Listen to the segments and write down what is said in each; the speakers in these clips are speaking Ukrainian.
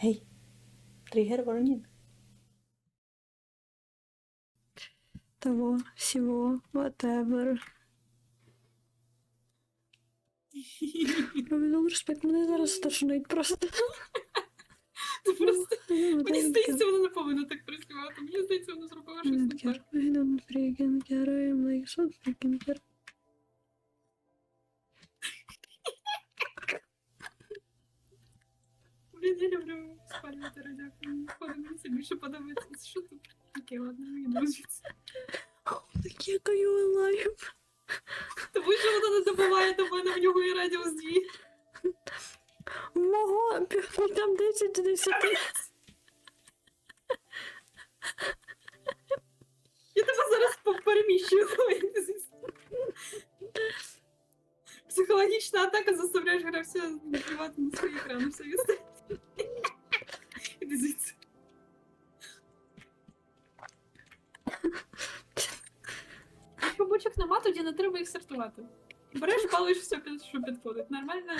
Гей, тригер warning. Того, всего, whatever. Проведу респект, мене зараз стошнить просто. Це просто. Ну, Мені здається, вона не повинна так працювати. Мені здається, вона зробила щось не так. I don't freaking care, I'm like so freaking care. Я люблю спалювати. Мені це більше подобається. Що тут таке, ладно, мені друзі. Так як you alive? Тому що вона не добуває до мене, в нього і радіус 2. Мого там 10 з 10. Я тебе зараз переміщую. Психологічна атака заставляєш гравця наплювати на свій екран. Все бочок не треба їх сортувати. Береш, палиш все, під- що підходить. Нормально.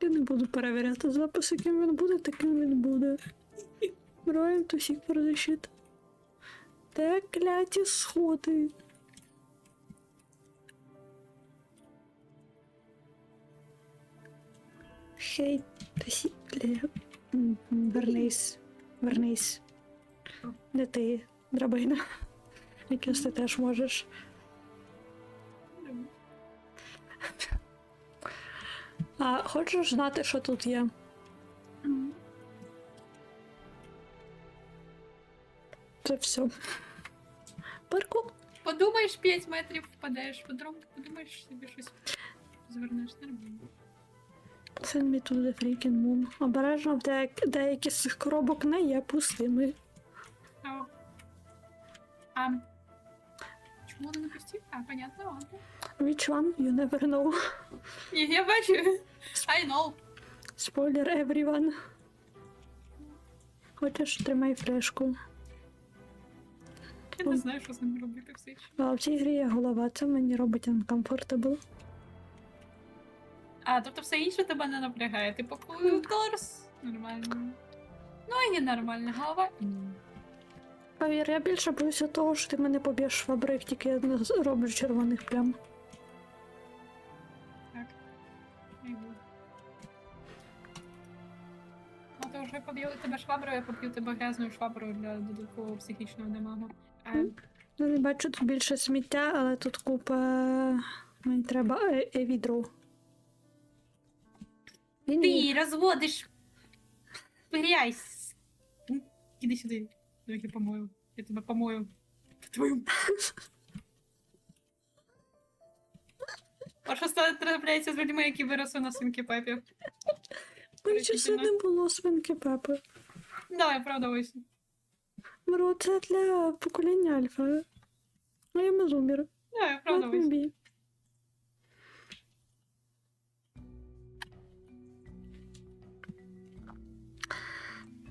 Я не буду перевіряти запис, яким він буде, таким він буде. Граємо то всіх перезащит. Та кляті сходи. Хей, тосі... М, м, Вернись. Вернись. Не ти, драбина. Якось ти теж можеш. А хочеш знати, що тут є? Це все. Паркур. Подумаєш 5 метрів впадеш, потім подумаєш собі щось звернеш нормально. Send me to the freaking moon. Обережно деякі, деякі з цих коробок не є пустими. А, а чому не пусті? А, понятно, ладно. Which one? You never know. Ні, я бачу. I know. Spoiler everyone. Хочеш, тримай флешку. Я не знаю, що з ними робити все ще. А в цій грі є голова, це мені робить uncomfortable. А, тобто все інше тебе не напрягає. Ти поплив. Нормально. Ну і не нормальна голова. Повір, я більше боюся того, що ти мене поб'єш в фабрик, тільки я не роблю червоних плям. Так. Йду. Ну, то вже поб'ю тебе шваброю, я поб'ю тебе грязною шваброю для додаткового психічного дамагу. А, Ну, не бачу тут більше сміття, але тут купа. Мені треба е- е- відро. Ти розводиш. М, Іди сюди. Я помою. Я тебе помою. Твою. А що стане трапляється з людьми, які виросли на свинки пепі? Чи це не було свинки Пепи. Давай, оправдовуйся. Бро, це для покоління альфа. А я мезумір. Давай, me оправдовуйся.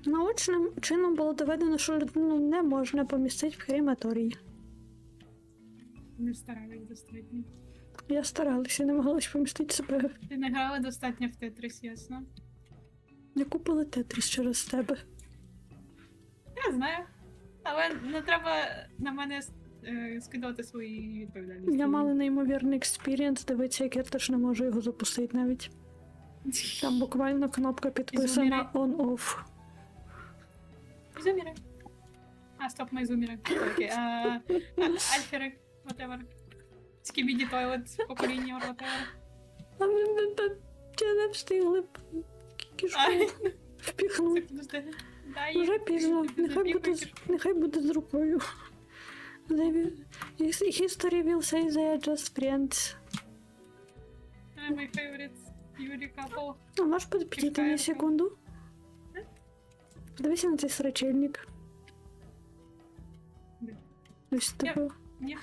Be. Научним чином було доведено, що людину не можна помістити в крематорій. Не старались достатньо. Я старалася, не могла помістити себе. Ти не грала достатньо в Тетрис, ясно? Не купили тетріс через тебе. Я знаю. Але не треба на мене е, скидати свої відповідальності. Я мала неймовірний експірієнс, дивиться, як я теж не можу його запустити навіть. Там буквально кнопка підписана on-off. Зуміри. А, стоп, мої зуміри. Окей. А, а, альфери, whatever. Скібіді тойлет, покоління, whatever. А ми ми- ми- я не встигли б кішку Ай, впіхнути. подожди. Дай Вже їй. пізно, Ти нехай буде, з- запікуєш. нехай буде з рукою. They will- his- History will say they are just friends. Ah, My favorite Юрі couple. А можеш підійти Чекаю. на секунду? Подивися на цей срачельник. Де? Ось Я- таке. Ні,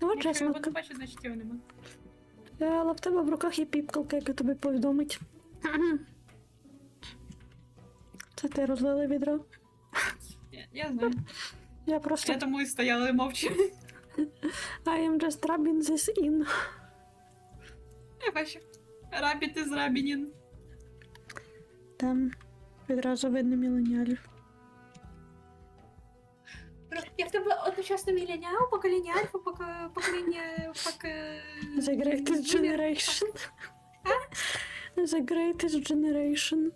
Ну, от якщо чесно, його не бачу, значить його нема. Е, але в тебе в руках є піпкалка, яка тобі повідомить. Це ти розлили відро. Я, я знаю. Я просто Я тому і стояла і мовчу. I am just rubbing this in. Я бачу. Рабіт із Рабінін. Там відразу видно міленіалів. Я в тебе одночасно міленіал, покоління альфа, пока- покоління пока... The Greatest Generation. The Greatest Generation.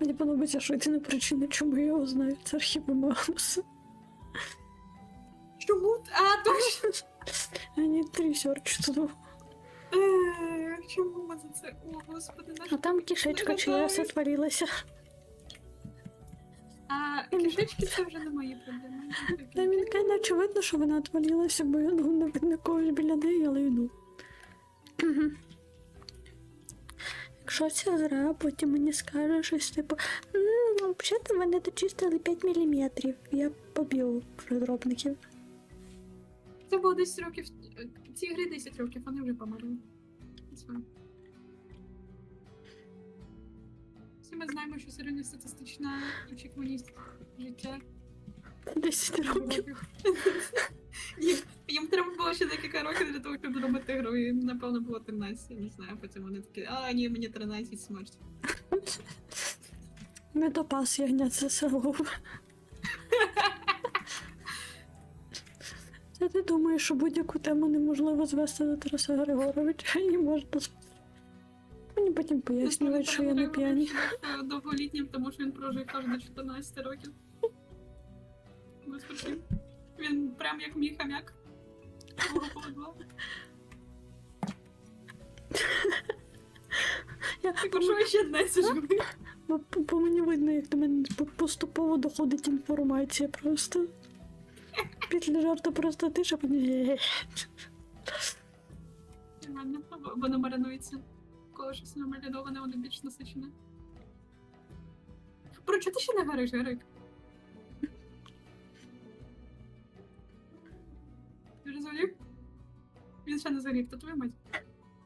Мені подобається, що єдина причина, чому я його знаю, це архіви Магнуса. Чому? А, точно. To do. Е, Чому ми за це? О, господи, наш... А там кишечка чиясь знаю. отвалилася. А кишечки це вже не мої проблеми. Та мені каже, очевидно, що вона отвалилася, бо я ну, видно когось біля неї, але йду. Якщо це гра, потім мені скаже щось типу, ну, взагалі мене дочистили 5 мм. Я побів розробників. Це було 10 років. Ці гри 10 років, вони вже померли. Це. Всі ми знаємо, що середньостатистична очікуваність життя 10 років. Їм, їм треба було ще декілька років для того, щоб зробити гру. Їм, напевно, було 13, я не знаю, потім вони такі, а ні, мені 13 смерть. Не допас ягня це село. Це ти думаєш, що будь-яку тему неможливо звести до Тараса Григоровича і можна. Мені потім пояснюють, що я не п'яні. Е, Довголітнім, тому що він прожив аж до 14 років. Без причин. Він прям як мій хам'як. Я, що ще не сижу? по мені видно, як до мене поступово доходить інформація просто. Після жарту просто потім. Нормально, або- або маринується. Коли щось не мариноване, воно більш насичене. Про чого ти ще не гориш, Гарик? Ти вже згорів? Він ще не згорів, то твою мать.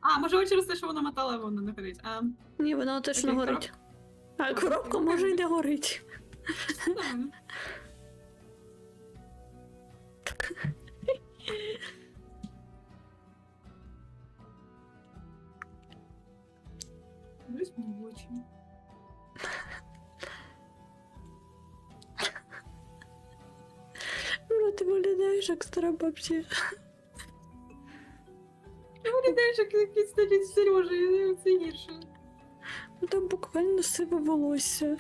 А, може через те, що вона мотала, воно не горить. А, Ні, вона точно Окей, горить. А коробка може й не горить. нормально. Очі. Ну, ти виглядаєш як стара бабця. Я виглядаю, як якийсь навіть Сережа, і це гірше. Ну там буквально сиве волосся.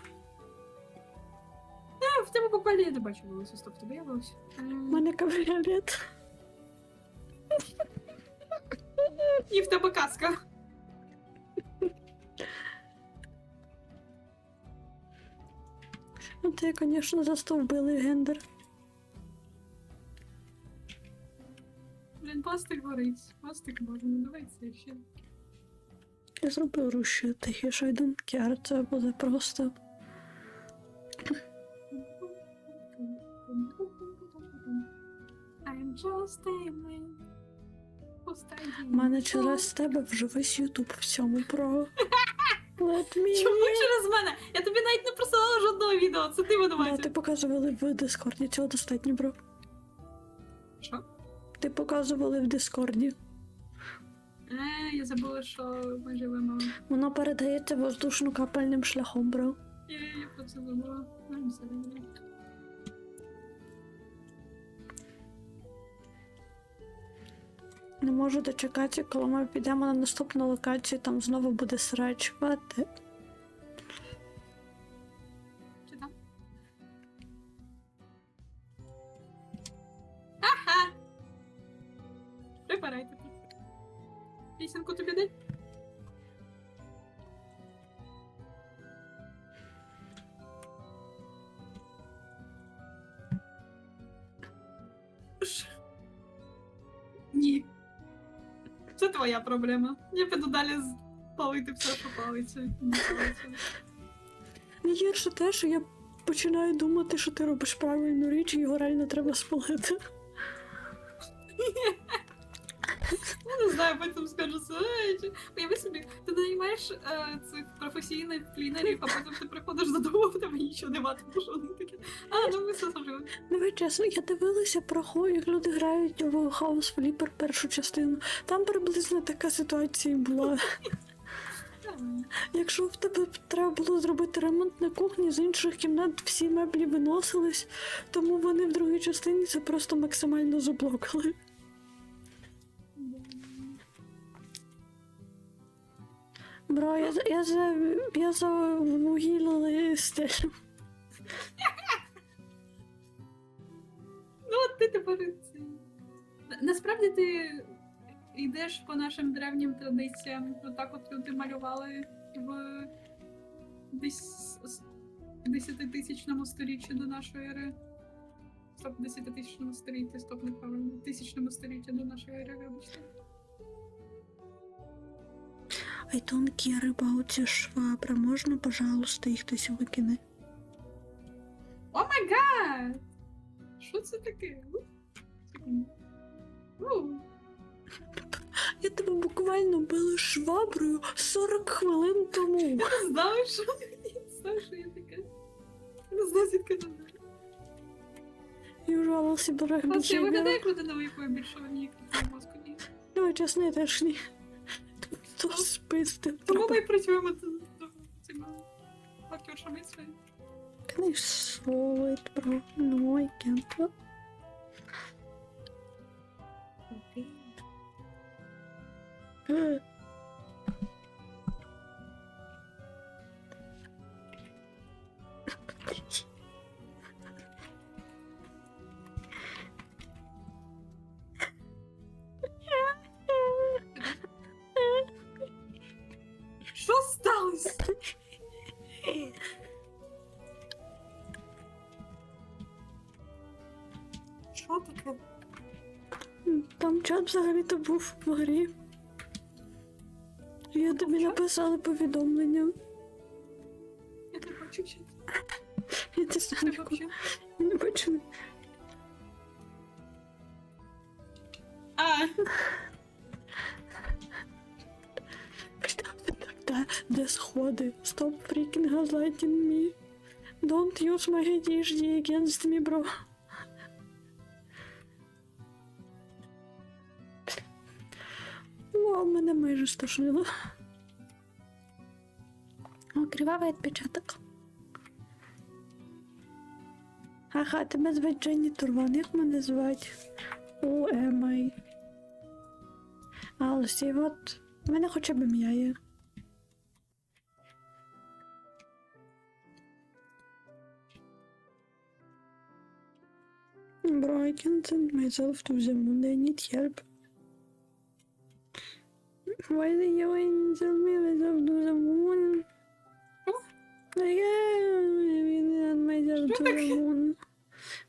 А, в тебе буквально я не бачу волосся, стоп, тебе є волосся? У мене кабріолет. І в тебе каска. Ну ти, звісно, застовбили гендер. Блін, пластик горить. Пластик можна, давай це ще. Я зробив тихіше, I don't care, це буде просто. Just a man. У мене через тебе вже весь Ютуб в цьому про. Let me. Чому через мене? Я тобі навіть не присилала жодного відео, це ти Да, винуватий. ти показували в Дискорді, цього достатньо, бро. Що? Ти показували в Дискорді. Е, я забула, що ми живемо. Воно передається воздушно-капельним шляхом, бро. Я, я про це забула. Ну, все, добре. Не можу дочекатися, коли ми підемо на наступну локацію, там знову буде срач. Проблема. Я піду далі палити все, що палиться. Найгірше те, що я починаю думати, що ти робиш правильну річ, і його реально треба спалити. Ну, не знаю, потім скажу це. Уяви собі, ти наймаєш е, цих професійних клінерів, а потім ти приходиш додому, в тебе нічого нема, тому що вони такі. А, ну ми все зробили. Давай чесно, я дивилася про хо, як люди грають в House Flipper першу частину. Там приблизно така ситуація і була. Якщо в тебе треба було зробити ремонт на кухні, з інших кімнат всі меблі виносились, тому вони в другій частині це просто максимально заблокали. Бро, я, я за я за вугілля стелю. Ну, от ти тепер Насправді ти йдеш по нашим древнім традиціям. Отак от люди малювали в десь с- сторіччі до нашої ери. Стоп, десятитисячному столітті, стоп, неправильно. Тисячному столітті до нашої ери, вибачте. Care about ці швабра. Можна, пожалуйста, їх хтось викине? О май гад! Що це таке? Я тебе буквально била шваброю 40 хвилин тому. Я не знаю, що я не знаю, що я таке. Не знаю, звідки це знаю. І вжалася берег Просто я більше. виглядаю як людина, у якої більше ніяк. Давай чесно, я теж ні. То списти. Тому ми працюємо цими актершами своїми. Solve it, взагалі-то був в грі. Я тобі написала повідомлення. Я не бачу ще. Я не знаю, Ти я не бачу. А, Де, де сходи? Stop freaking gaslighting me. Don't use my ADHD against me, bro. О, мене майже стошнило. О, кривавий відпечаток. Ага, тебе звать Дженні Турван, як мене звать? О, Емай. А, ось от. У мене хоча б ім'я є. Bro, I can't send myself to the moon. I need help. I can't send myself Що to the таке? moon.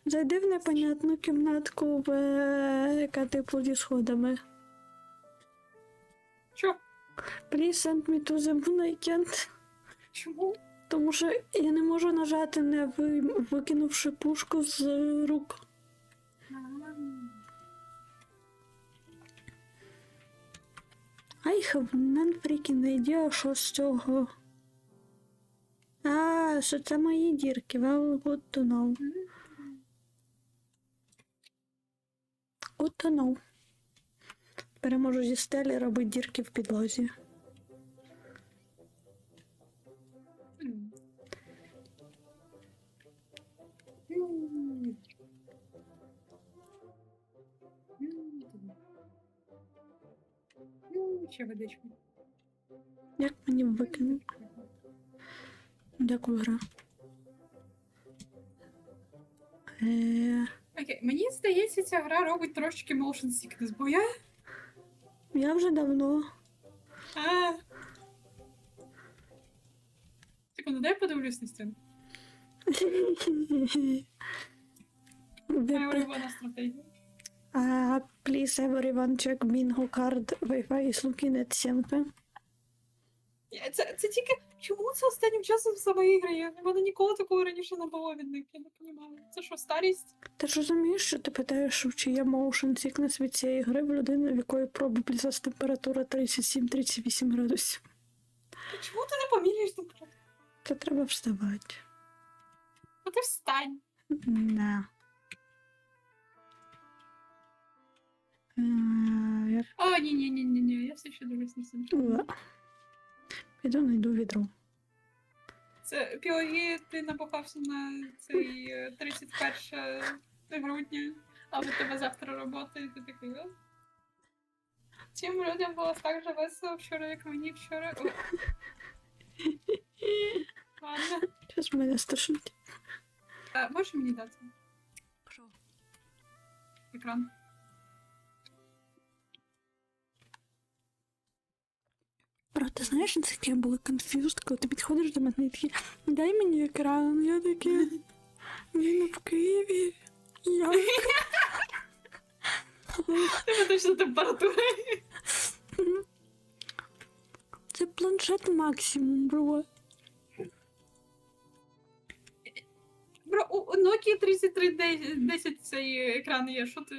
Зайди в непонятну кімнатку, в, е, яка типу зі сходами. що? Please send me to the moon, I can't. Чому? Тому що я не можу нажати, не ви- викинувши пушку з рук. I have none freaking idea, що з цього. А, що це мої дірки, well, good to know. Good to know. Тепер я можу зі стелі робити дірки в підлозі. Ще водичку. Як мені викинути? Дякую, гра. Е, Окей, мені здається, ця гра робить трошечки motion sickness, бо я. я вже давно. А. Секунду, дай я подивлюсь на стіну. Моя улюблена стратегія. Uh, please everyone check bingo card. Wi-Fi is looking at Senpe. Це, це тільки. Чому це останнім часом саме ігри? Я- В мене ніколи такого раніше не було від них, я не розумію. Це що, старість? Ти ж розумієш, що ти питаєш, чи є motion sickness від цієї гри в людини, в якої probably температура 37-38 градусів. Чому ти не поміряєш температуру? Це треба вставати. Ну ти встань. Не. Е, О, ні, ні, ні, ні, ні, я все ще дивлюсь на себе. Піду найду відро. Це Піогі, ти напахався на цей е, 31 грудня, а в тебе завтра робота, і ти такий. «О, Цим людям було так же весело вчора, як мені вчора. О. Ладно. Щось мене страшить. А, можеш мені дати Що? екран? Ти знаєш, таке було конфюз, коли ти підходиш до мене і такий, дай мені екран. Я таке, він в Києві. Я. Тебе точно температура. Це планшет максимум, бро. Бро, у Nokia 3310 цей екран є, що ти.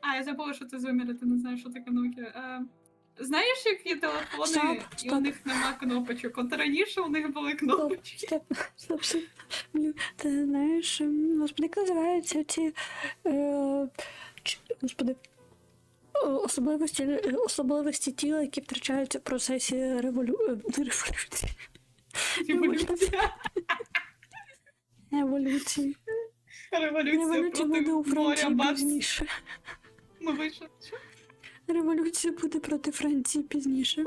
А, я забула, що ти зумер, ти не знаєш, що таке Nokia. А, знаєш, як є телефони, Стоп, і стоп. у них нема кнопочок. От раніше у них були кнопочки. Стоп, стоп, стоп. Блін, ти знаєш, господи, як називаються ці. Е, ч- господи. о, Особливості, е, особливості тіла, які втрачаються в процесі револю... е, не революції. Революція. Еволюції. Революція Революція буде у проти моря Франції пізніше. Ми вийшли. Що Революція буде проти Франції пізніше.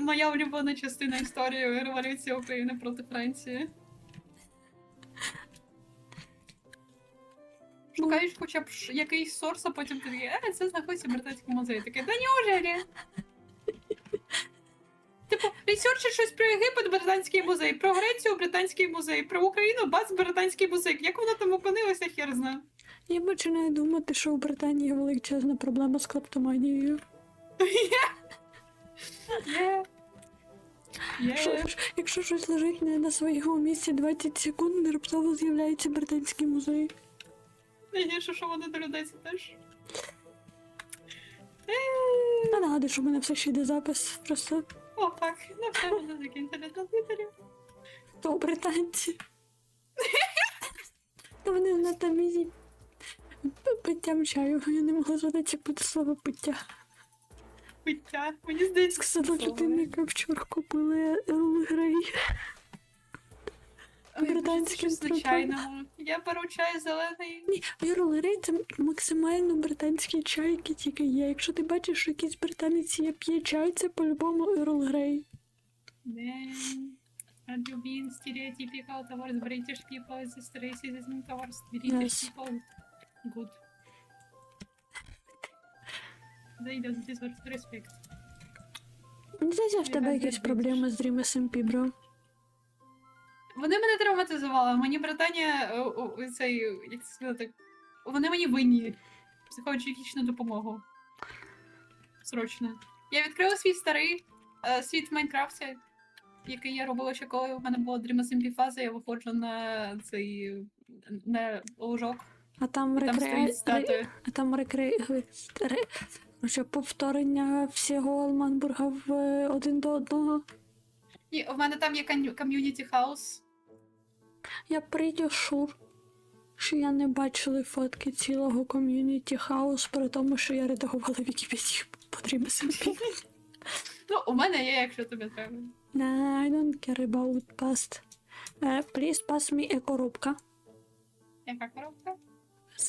Моя улюблена частина історії революція України проти Франції. Шукаєш хоча б якийсь сорс, а потім ти такий, е, це знаходиться в британському музеї. Такий, да неужели? Типу, ресерчить щось про Єгипет, британський музей, про Грецію, британський музей, про Україну, бац, британський музей. Як воно там опинилося, хер знає. Я починаю думати, що у Британії є величезна проблема з клептоманією. Є. Що, Є. якщо щось лежить не на своєму місці 20 секунд, раптово з'являється британський музей. Найгірше, що вони до людей це теж. Я нагадую, що в мене все ще йде запис. Просто О, так, ну все, вони закінчили на твіттері. то британці. Та вони на тамізі питтям чаю. Я не могла згадати, як буде слово пиття. Пиття. Мені здається, Сказала людина, яка вчора купила Грей. Британським щось. Я беру чай зелений. Ні, Ерл Грей це максимально британський чай, який тільки є. Якщо ти бачиш, що якийсь британець є п'є чай, це по-любому Ерл Грей. Then, had you been stereotypical towards British people as this racism towards British Yes. people? Good. They don't deserve respect. Мені здається, в тебе якісь проблеми з Dream SMP, бро. Вони мене травматизували. Мені Британія, о, о, о, цей, як це сказати, вони мені винні психологічну допомогу. Срочно. Я відкрила свій старий е, світ в Майнкрафті, який я робила ще коли у мене була Dream SMP фаза, я виходжу на цей на лужок. А там рекре... А там рекре... ре... Короче, повторення всього Алманбурга в е, один до одного. І в мене там є ком'юніті хаус. Я pretty sure, що я не бачила фотки цілого ком'юніті хаус, при тому, що я редагувала Вікіпедію по Dream SMP. Ну, у мене є, якщо тобі треба. I don't care about past. Uh, please pass me a коробка Яка коробка?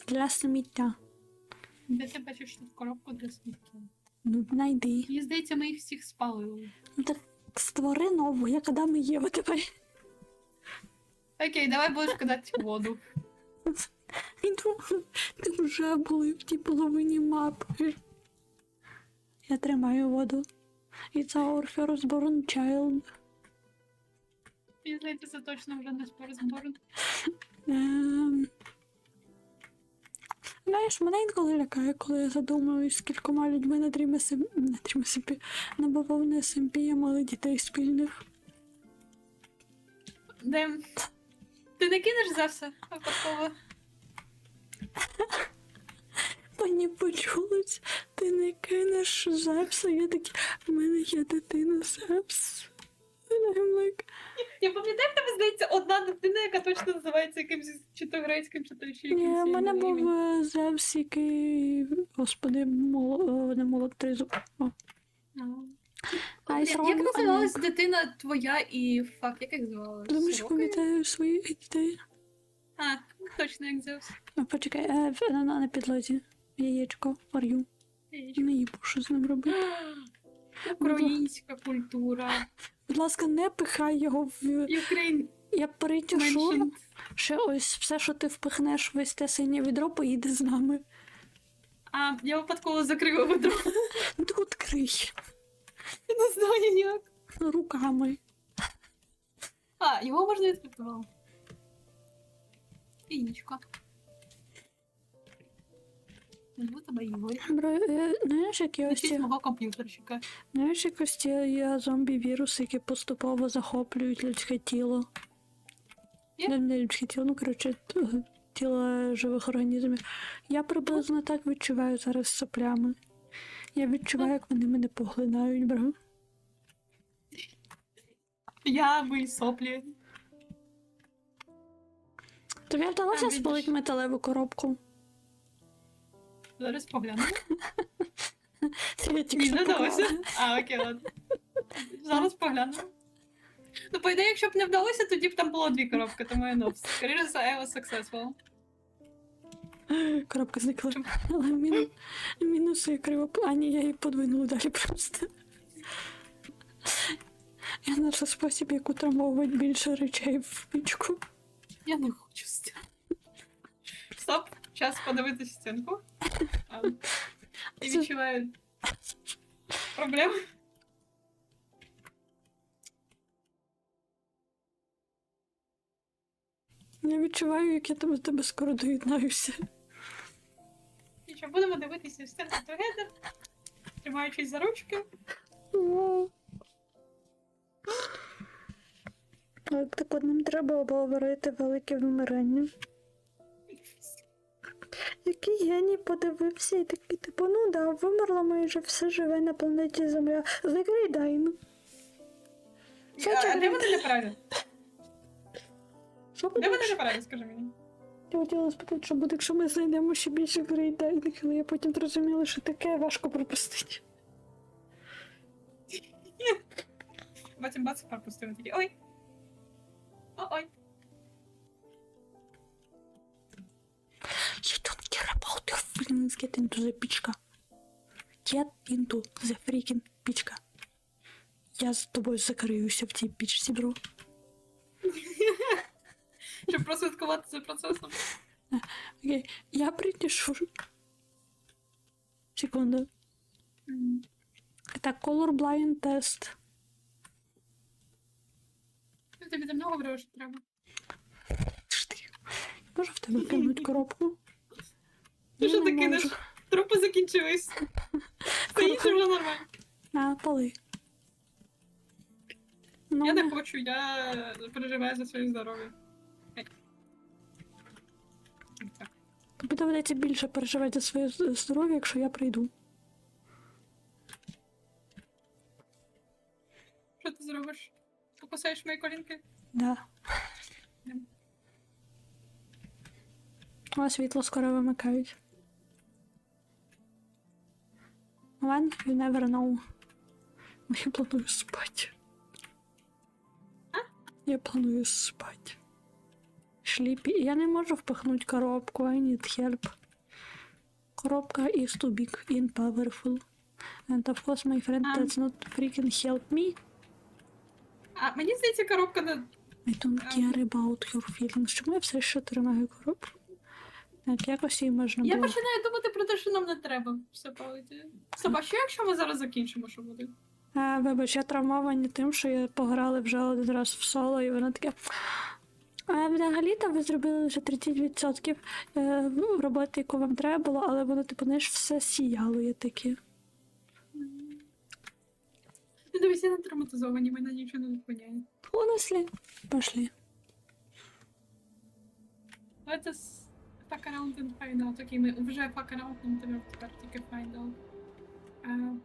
Для сміття. Де ти бачиш тут коробку для сміття? Ну, знайди. Мені здається, ми їх всіх спалили. Ну так створи нову, як Адам і Єва тепер. Окей, давай будеш кидати воду. Іду, ти вже були в тій половині мапи. Я тримаю воду. It's our firstborn child. Мені здається, це точно вже не спорозборн. Ем... Знаєш, мене інколи лякає, коли я задумуюсь, скількома людьми на Dream SMP, на Dream SMP, на бавовне SMP я мали дітей спільних. Дем. Ти не кинеш за все випадково? Мені почулось, ти не кинеш Зевса, я такий, в мене є дитина Зевс. Like, Я пам'ятаю, в тебе здається одна дитина, яка точно називається якимось чи то грецьким, чи то ще Ні, якимось. в мене був е, Зевс, який, господи, мол, е, не. О, Ну, Як Рон, називалась дитина твоя і фак, як їх звали? Думаю, що пам'ятаю своїх дітей. А, точно як Зевс. Почекай, е, в- на, на, на підлозі. Яєчко, варю. Не їбу, що з ним робити. Українська культура. Будь ласка, не пихай його в. Ukraine Я mentioned. Ще ось все, що ти впихнеш весь те синє відро, поїде з нами. А, я випадково закрила ведро. Ну так відкрий. Я не знаю як. Руками. А, його можна відкрити. Вау. Назву тебе Ігор. Бро, е, знаєш, які ось Включіть ці, мого комп'ютерщика. знаєш, як ось ці є зомбі-віруси, які поступово захоплюють людське тіло. Є? Не, не людське тіло, ну коротше, т- тіло живих організмів. Я приблизно так відчуваю зараз з соплями. Я відчуваю, як вони мене поглинають, бро. Я мої соплі. Тобі вдалося видиш. спалити металеву коробку? Зараз погляну. Я тільки Ні, не вдалося. А, окей, ладно. Зараз погляну. Ну, по ідеї, якщо б не вдалося, тоді б там було дві коробки, тому я ну, скоріше за I was successful. Коробка зникла. Але мін... мінуси криво. А ні, я її подвинула далі просто. Я знайшла спосіб, як утрамовувати більше речей в пічку. Я не хочу стіну. Стоп, час подивитися стінку. А, І відчуваю проблеми. Я відчуваю, як я тебе, тебе скоро доєднаюся. І що будемо дивитися в стінку together, тримаючись за ручки. Так, от нам треба обговорити велике вимирання. Який геній подивився і такий, типу, ну да, вимерло майже все живе на планеті Земля. The Great Dine. Що А, а де вони? Що Де буде? вони неправильно, скажи мені? Я хотіла спитати, що буде, якщо ми знайдемо ще більше Great Dine, але я потім зрозуміла, що таке важко пропустити. Потім бац, пропустили такі. Ой. О-ой. Feelings, get into the пічка. Get into the freaking пічка. Я з тобою закриюся в цій пічці, бро. Щоб прослідкувати за процесом. Окей, я притішу. Секунду. Так, colorblind тест. Тобі давно говорила, що треба. Ж ти. Можу в тебе кинуть коробку? Ну що ти можу. Трупи закінчились. Все інше вже нормально. А, поли. Ну, Я не хочу, я переживаю за своє здоров'я. Так. Тобі доведеться більше переживати за своє здоров'я, якщо я прийду. Що ти зробиш? Покусаєш мої колінки? Да. Йдем. О, світло скоро вимикають. When you never know. Я планую спати. Я планую спати. Шліпі. Я не можу впихнути коробку. I need help. Коробка is too big and powerful. And of course, my friend does not freaking help me. А мені здається, коробка не. I don't care about your feelings. Чому я все ще тримаю коробку? Так, якось її можна Я було. починаю думати про те, що нам не треба все палити. Стоп, а що якщо ми зараз закінчимо, що буде? А, вибач, я травмовані тим, що я пограли вже один раз в соло, і воно таке. А взагалі-то ви зробили лише 30% е, роботи, яку вам треба було, але воно, типу, знаєш, все сіяло, я таке. Ну, дивись, я не травматизовані, мене нічого не зупиняє. Honestly, пошли. Us fuck around and find out. Окей, ми вже fuck around, нам треба тепер тільки find out. А,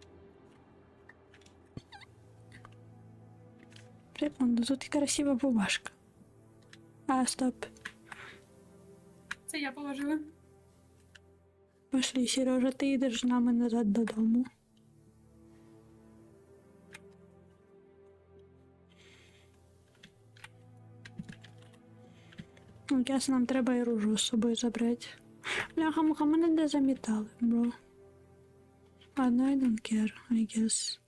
Секунду, тут і красива бумажка. А, стоп. це я положила. Пошли, Сережа, ти йдеш з нами назад додому. Ну, ясно, нам треба і ружу з собою забрати. Бляха, муха, мене де замітали, бро. Ладно, I don't care, I guess.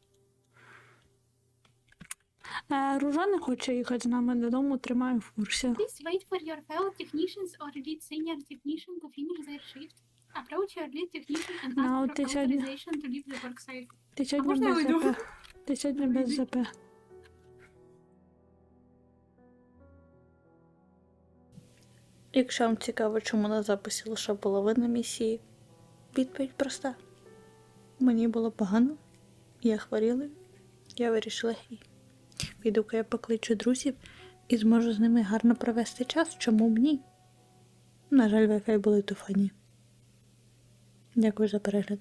Е, Ружа не хоче їхати з нами додому, тримаю в курсі. Please wait for your fellow technicians or lead senior technician to finish their shift. Approach your lead technician and No, for ти сьогодні- authorization to leave the worksite. Ти сьогодні можна я без уйду? ЗП. Ти сьогодні без ЗП. Якщо вам цікаво, чому на записі лише половина місії, відповідь проста. Мені було погано, я хворіла, я вирішила гей. Піду-ка я покличу друзів і зможу з ними гарно провести час, чому б ні. На жаль, Wi-Fi були туфані. Дякую за перегляд.